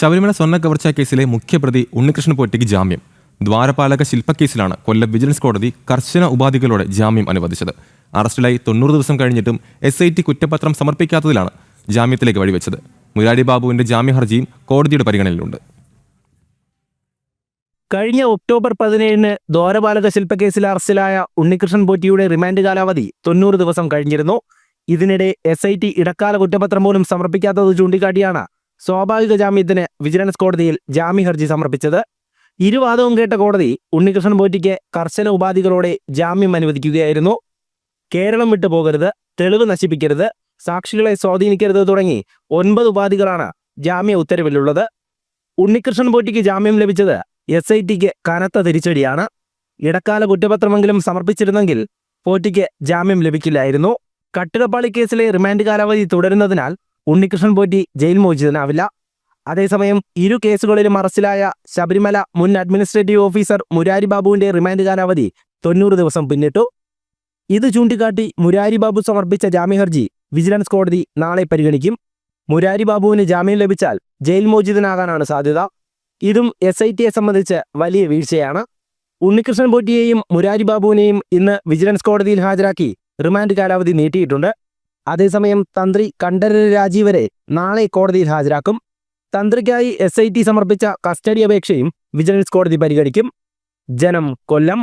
ശബരിമല സ്വർണ കവർച്ചാ കേസിലെ മുഖ്യപ്രതി ഉണ്ണികൃഷ്ണൻ പോറ്റയ്ക്ക് ജാമ്യം. ദ്വാരപാലക ശില്പക്കേസിലാണ് കൊല്ലം വിജിലൻസ് കോടതി കർശന ഉപാധികളോടെ ജാമ്യം അനുവദിച്ചത്. അറസ്റ്റിലായി തൊണ്ണൂറ് ദിവസം കഴിഞ്ഞിട്ടും എസ് ഐ ടി കുറ്റപത്രം സമർപ്പിക്കാത്തതിലാണ് ജാമ്യത്തിലേക്ക് വഴിവെച്ചത്. മുരാരി ബാബുവിന്റെ ജാമ്യ ഹർജിയും കോടതിയുടെ പരിഗണനയിലുണ്ട്. കഴിഞ്ഞ ഒക്ടോബർ പതിനേഴിന് ദ്വാരപാലക ശില്പക്കേസിൽ അറസ്റ്റിലായ ഉണ്ണികൃഷ്ണൻ പോറ്റിയുടെ റിമാൻഡ് കാലാവധി തൊണ്ണൂറ് ദിവസം കഴിഞ്ഞിരുന്നു. ഇതിനിടെ എസ് ഐ ടി ഇടക്കാല കുറ്റപത്രം പോലും സമർപ്പിക്കാത്തത് ചൂണ്ടിക്കാട്ടിയാണ് സ്വാഭാവിക ജാമ്യത്തിന് വിജിലൻസ് കോടതിയിൽ ജാമ്യ ഹർജി സമർപ്പിച്ചത്. ഇരുവാദവും കേട്ട കോടതി ഉണ്ണികൃഷ്ണൻ പോറ്റിക്ക് കർശന ഉപാധികളോടെ ജാമ്യം അനുവദിക്കുകയായിരുന്നു. കേരളം വിട്ടു പോകരുത് തെളിവ് നശിപ്പിക്കരുത് സാക്ഷികളെ സ്വാധീനിക്കരുത് തുടങ്ങി ഒൻപത് ഉപാധികളാണ് ജാമ്യ ഉത്തരവിലുള്ളത്. ഉണ്ണികൃഷ്ണൻ പോറ്റിക്ക് ജാമ്യം ലഭിച്ചത് എസ് ഐ ടിക്ക് കനത്ത തിരിച്ചടിയാണ്. ഇടക്കാല കുറ്റപത്രമെങ്കിലും സമർപ്പിച്ചിരുന്നെങ്കിൽ പോറ്റിക്ക് ജാമ്യം ലഭിക്കില്ലായിരുന്നു. കട്ടിടപ്പാളി കേസിലെ റിമാൻഡ് കാലാവധി തുടരുന്നതിനാൽ ഉണ്ണികൃഷ്ണൻ പോറ്റി ജയിൽ മോചിതനാവില്ല. അതേസമയം ഇരു കേസുകളിലും അറസ്റ്റിലായ ശബരിമല മുൻ അഡ്മിനിസ്ട്രേറ്റീവ് ഓഫീസർ മുരാരി ബാബുവിന്റെ റിമാൻഡ് കാലാവധി തൊണ്ണൂറ് ദിവസം പിന്നിട്ടു. ഇത് ചൂണ്ടിക്കാട്ടി മുരാരി ബാബു സമർപ്പിച്ച ജാമ്യഹർജി വിജിലൻസ് കോടതി നാളെ പരിഗണിക്കും. മുരാരി ബാബുവിന് ജാമ്യം ലഭിച്ചാൽ ജയിൽ മോചിതനാകാനാണ് സാധ്യത. ഇതും എസ് ഐ ടിയെ സംബന്ധിച്ച് വലിയ വീഴ്ചയാണ്. ഉണ്ണികൃഷ്ണൻ പോറ്റിയെയും മുരാരി ബാബുവിനെയും ഇന്ന് വിജിലൻസ് കോടതിയിൽ ഹാജരാക്കി റിമാൻഡ് കാലാവധി നീട്ടിയിട്ടുണ്ട്. അതേസമയം തന്ത്രി കണ്ഠരര് രാജീവരെ നാളെ കോടതിയിൽ ഹാജരാക്കും. തന്ത്രിക്കായി എസ് സമർപ്പിച്ച കസ്റ്റഡി അപേക്ഷയും വിജിലൻസ് കോടതി പരിഗണിക്കും. ജനം കൊല്ലം.